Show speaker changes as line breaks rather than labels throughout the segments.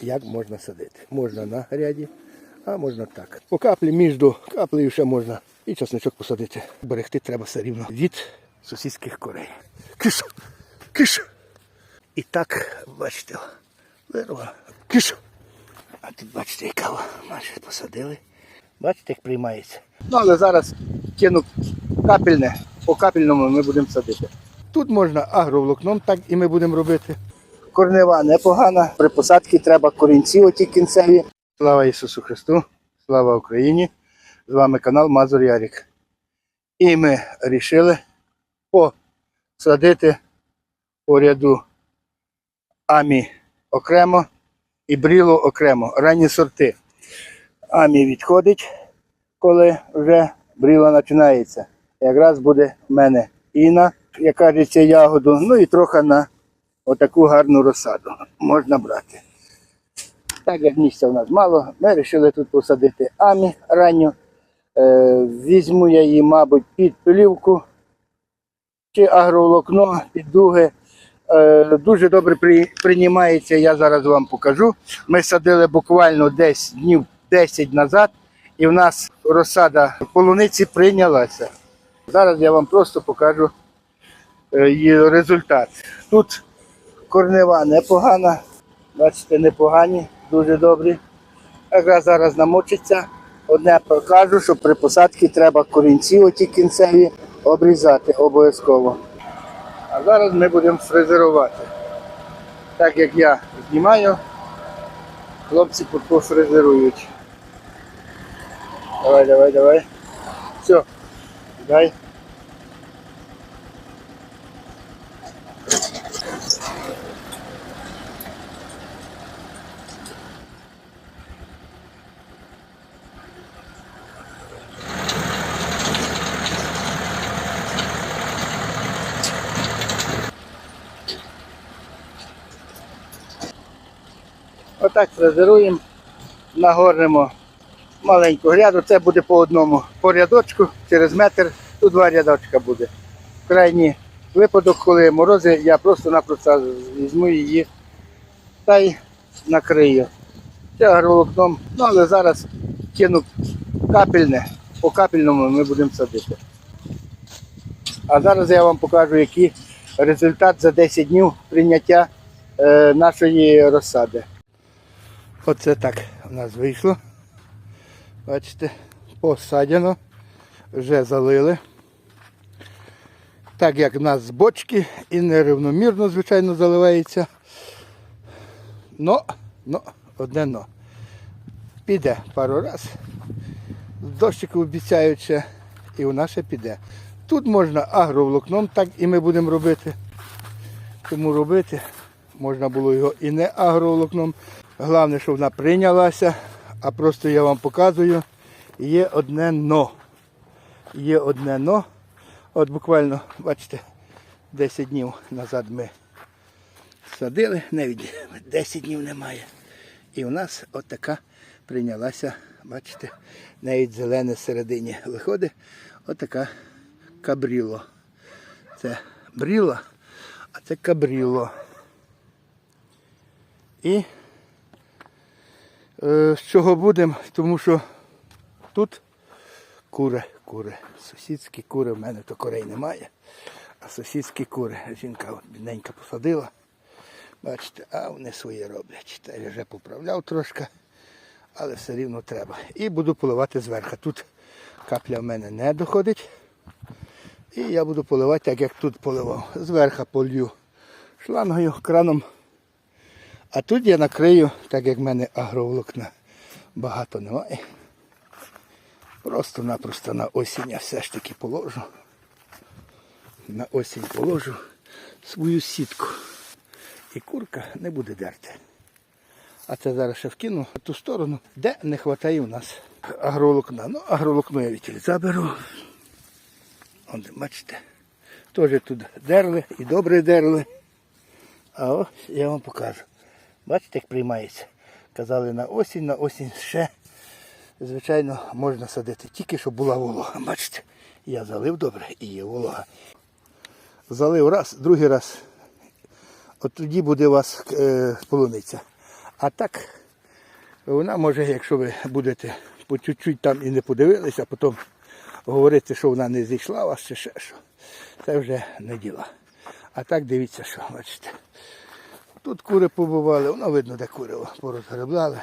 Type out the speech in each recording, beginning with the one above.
як можна садити. Можна на гряді, а можна так. По каплі між каплею ще можна і часничок посадити. Берегти треба все рівно від сусідських корей. Киш! Киш! І так, бачите, вирва. Киш! А тут бачите, яка майже посадили. Бачите, як приймається. Ну, але зараз кину капельне. По капельному ми будемо садити. Тут можна агроволокном, так і ми будемо робити. Корнева непогана. При посадці треба корінці оті кінцеві. Слава Ісусу Христу! Слава Україні! З вами канал Мазур Ярік. І ми вирішили посадити по ряду амі окремо і бріло окремо. Ранні сорти. Амі відходить, коли вже бріла починається. Якраз буде в мене Іна, яка кажеться ягоду, ну і трохи на отаку гарну розсаду можна брати. Так як місця в нас мало, ми вирішили тут посадити амі ранню. Е, візьму я її, мабуть, під плівку чи агроволокно, під дуги. Е, дуже добре при, приймається, я зараз вам покажу. Ми садили буквально десь днів 10 назад, і в нас розсада полуниці прийнялася. Зараз я вам просто покажу е, результат. Тут корнева непогана, бачите, непогані, дуже добрі. Якраз зараз намочиться. Одне покажу, що при посадці треба корінці оті кінцеві обрізати обов'язково. А зараз ми будемо фрезерувати. Так як я знімаю, хлопці пофрезерують. Давай, давай, давай. Все, дай. Отак фрезеруємо, нагорнемо маленьку гряду, це буде по одному по рядочку, через метр, тут два рядочка буде. В крайній випадок, коли морози, я просто-напросто візьму її та й накрию. Це агроволокном, ну але зараз кину капельне, по капельному ми будемо садити. А зараз я вам покажу, який результат за 10 днів прийняття е, нашої розсади. Оце так у нас вийшло. Бачите, посадяно, вже залили. Так як в нас з бочки і нерівномірно, звичайно, заливається. Но, но, одне но. Піде пару раз. Дощики обіцяють і нас ще піде. Тут можна агроволокном, так і ми будемо робити. Тому робити можна було його і не агроволокном. Головне, щоб вона прийнялася, а просто я вам показую, є одне но. Є одне но. От буквально, бачите, 10 днів назад ми садили, навіть 10 днів немає. І у нас от така прийнялася, бачите, навіть зелене всередині виходить, отака кабріло. Це бріло, а це кабріло. І з чого будемо, тому що тут кури, кури, сусідські кури, в мене то корей немає, а сусідські кури. Жінка от бідненька посадила. Бачите, а вони свої роблять. Та я вже поправляв трошки, але все рівно треба. І буду поливати зверху. Тут капля в мене не доходить. І я буду поливати, так як тут поливав. Зверху полью шлангою, краном. А тут я накрию, так як в мене агроволокна багато немає. Просто-напросто на осінь я все ж таки положу. На осінь положу свою сітку. І курка не буде дерти. А це зараз ще вкину в ту сторону, де не вистачає у нас агроволокна. Ну, агроволокно я від заберу. Вон, бачите, теж тут дерли і добре дерли. А ось я вам покажу. Бачите, як приймається. Казали на осінь, на осінь ще, звичайно, можна садити. Тільки щоб була волога. Бачите, я залив добре і є волога. Залив раз, другий раз. От тоді буде у вас е, полуниця. А так, вона може, якщо ви будете по чуть-чуть там і не подивилися, а потім говорити, що вона не зійшла у вас чи ще що, це вже не діла. А так дивіться, що, бачите. Тут кури побували, воно видно, де кури порозгребляли.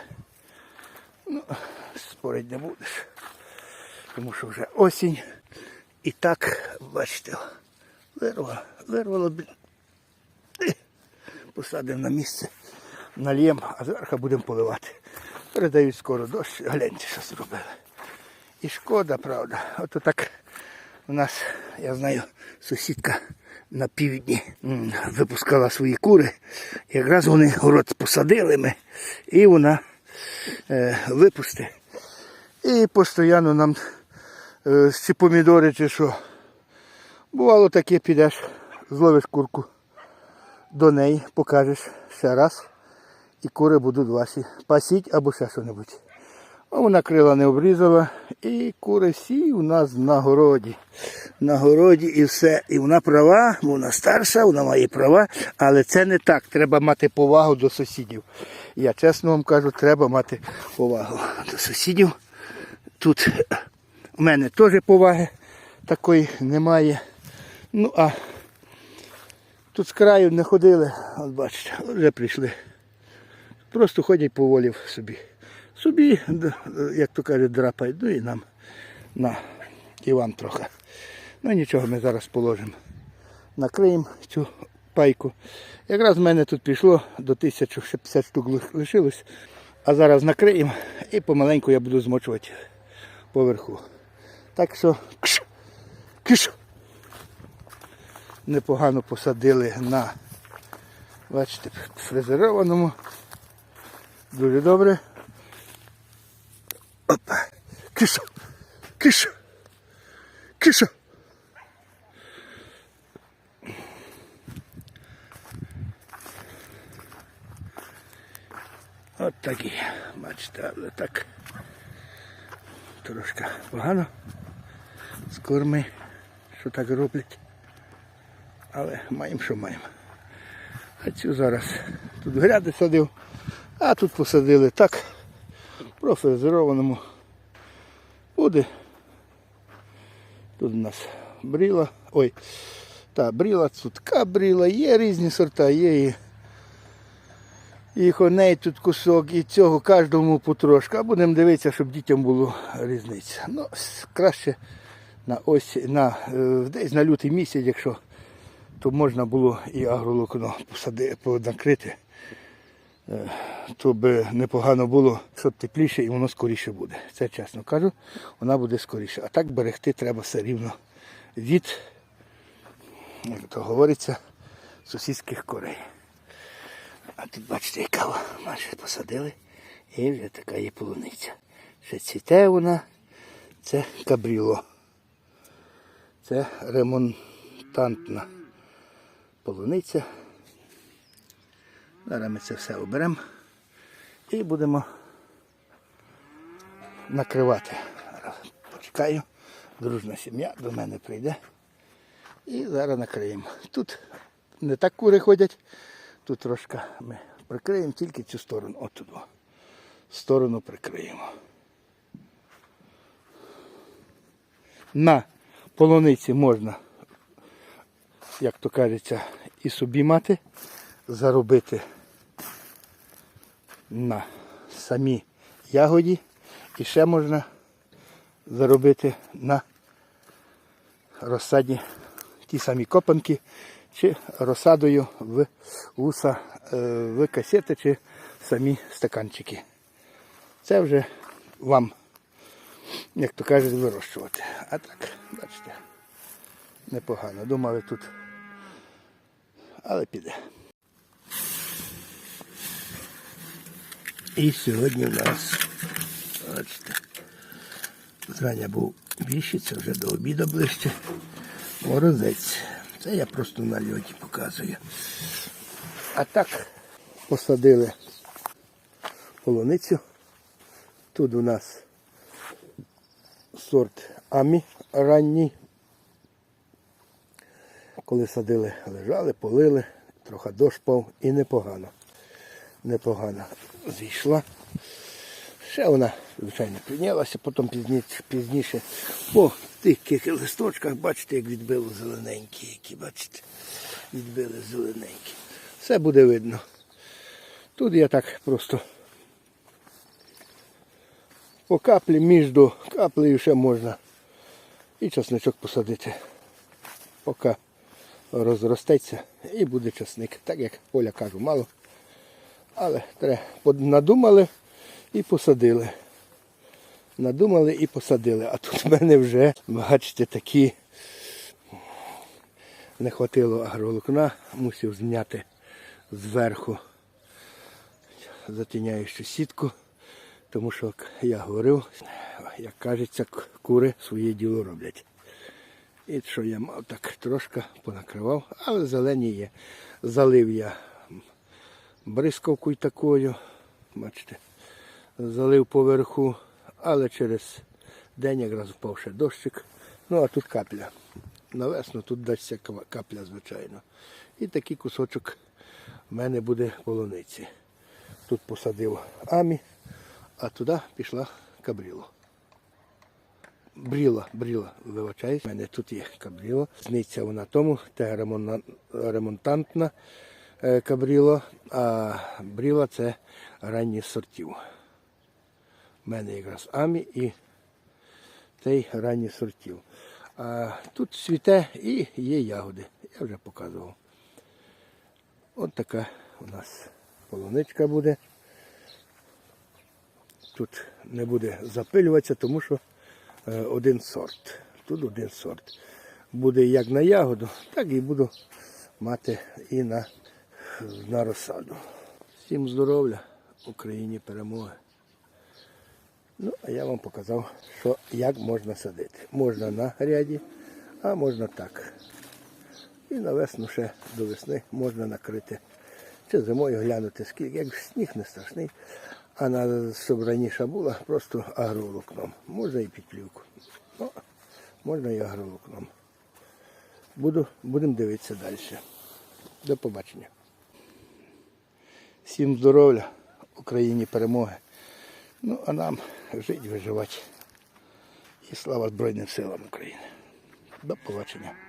Ну, спорить не будеш. Тому що вже осінь. І так, бачите, вирвало, вирвало. Посадимо на місце, нальємо, а зверху будемо поливати. Передають скоро дощ, гляньте, що зробили. І шкода, правда. Ото так у нас, я знаю, сусідка на півдні випускала свої кури. Якраз вони город посадили ми, і вона е, випусти. І постійно нам е, чи помідори, чи що. Бувало таке, підеш, зловиш курку до неї, покажеш ще раз, і кури будуть ваші. Пасіть або ще що-небудь. А вона крила не обрізала, і кури всі у нас на городі. На городі і все. І вона права, вона старша, вона має права, але це не так. Треба мати повагу до сусідів. Я чесно вам кажу, треба мати повагу до сусідів. Тут у мене теж поваги такої немає. Ну а тут з краю не ходили, от бачите, вже прийшли. Просто ходять поволі собі. Собі, як то кажуть, драпають, ну і нам на і вам трохи. Ну нічого, ми зараз положимо. Накриємо цю пайку. Якраз в мене тут пішло до 1050 штук лишилось. А зараз накриємо і помаленьку я буду змочувати поверху. Так що кш, кш. непогано посадили на бачите, фрезерованому. Дуже добре. Опа. Киша. Киша. Киша. От такі, бачите, але так трошки погано з корми, що так роблять. Але маємо, що маємо. А цю зараз тут гряди садив, а тут посадили так, профрезерованому. Буде. Тут у нас бріла. Ой, та бріла, цутка бріла, є різні сорта, є і, і коней тут кусок, і цього кожному потрошку. А будемо дивитися, щоб дітям було різниця. Ну, краще на ось на е, десь на лютий місяць, якщо то можна було і агролокно посади, накрити, то би непогано було, щоб тепліше і воно скоріше буде. Це чесно кажу, вона буде скоріше. А так берегти треба все рівно від, як то говориться, сусідських корей. А тут бачите, яка майже посадили і вже така є полуниця. Ще цвіте вона, це кабріло. Це ремонтантна полуниця. Зараз ми це все оберемо і будемо накривати. Зараз почекаю, дружна сім'я до мене прийде. І зараз накриємо. Тут не так кури ходять, тут трошки ми прикриємо тільки цю сторону. От туди. Сторону прикриємо. На полуниці можна як то кажеться, і собі мати, заробити на самі ягоді і ще можна заробити на розсаді ті самі копанки чи розсадою в вуса, е, в касети чи самі стаканчики. Це вже вам, як то кажуть, вирощувати. А так, бачите, непогано. Думали тут але піде. І сьогодні в нас, бачите, зрання був більший, це вже до обіду ближче. Морозець. Це я просто на льоті показую. А так посадили полуницю. Тут у нас сорт Амі ранній коли садили, лежали, полили, трохи дощ пав і непогано. Непогано. Зійшла. Ще вона, звичайно, піднялася, потім пізніше, пізніше по тих листочках, бачите, як відбило зелененькі, які, бачите, відбили зелененькі. Все буде видно. Тут я так просто по каплі між каплею ще можна і часничок посадити. Поки розростеться і буде часник. Так як Поля кажу, мало. Але треба, надумали і посадили. Надумали і посадили. А тут в мене вже, бачите, такі не хватило агроволокна, мусив зняти зверху затіняючу сітку, тому що як я говорив, як кажеться, кури своє діло роблять. І що я мав так трошки понакривав, але зелені є. Залив я бризковкою такою, бачите, залив поверху, але через день якраз впав ще дощик. Ну а тут капля. На весну тут дасться капля, звичайно. І такий кусочок в мене буде полуниці. Тут посадив амі, а туди пішла кабріло. Бріла, бріла, вибачаюсь. У мене тут є кабріло. Сниться вона тому, те ремонтантна кабріло, а бріла це ранні сортів. У мене якраз амі і той ранні сортів. А тут цвіте і є ягоди. Я вже показував. От така у нас полуничка буде. Тут не буде запилюватися, тому що е, один сорт. Тут один сорт. Буде як на ягоду, так і буду мати і на, на розсаду. Всім здоров'я, Україні перемоги. Ну, а я вам показав, що як можна садити. Можна на гряді, а можна так. І на весну ще до весни можна накрити. Чи зимою глянути, скільки, як сніг не страшний. А на, раніше була, просто агроволокном. Можна і підплівку. Ну, можна і агроволокном. Будемо дивитися далі. До побачення. Всім здоров'я, Україні перемоги. Ну, а нам жити, виживати. І слава Збройним силам України. До побачення.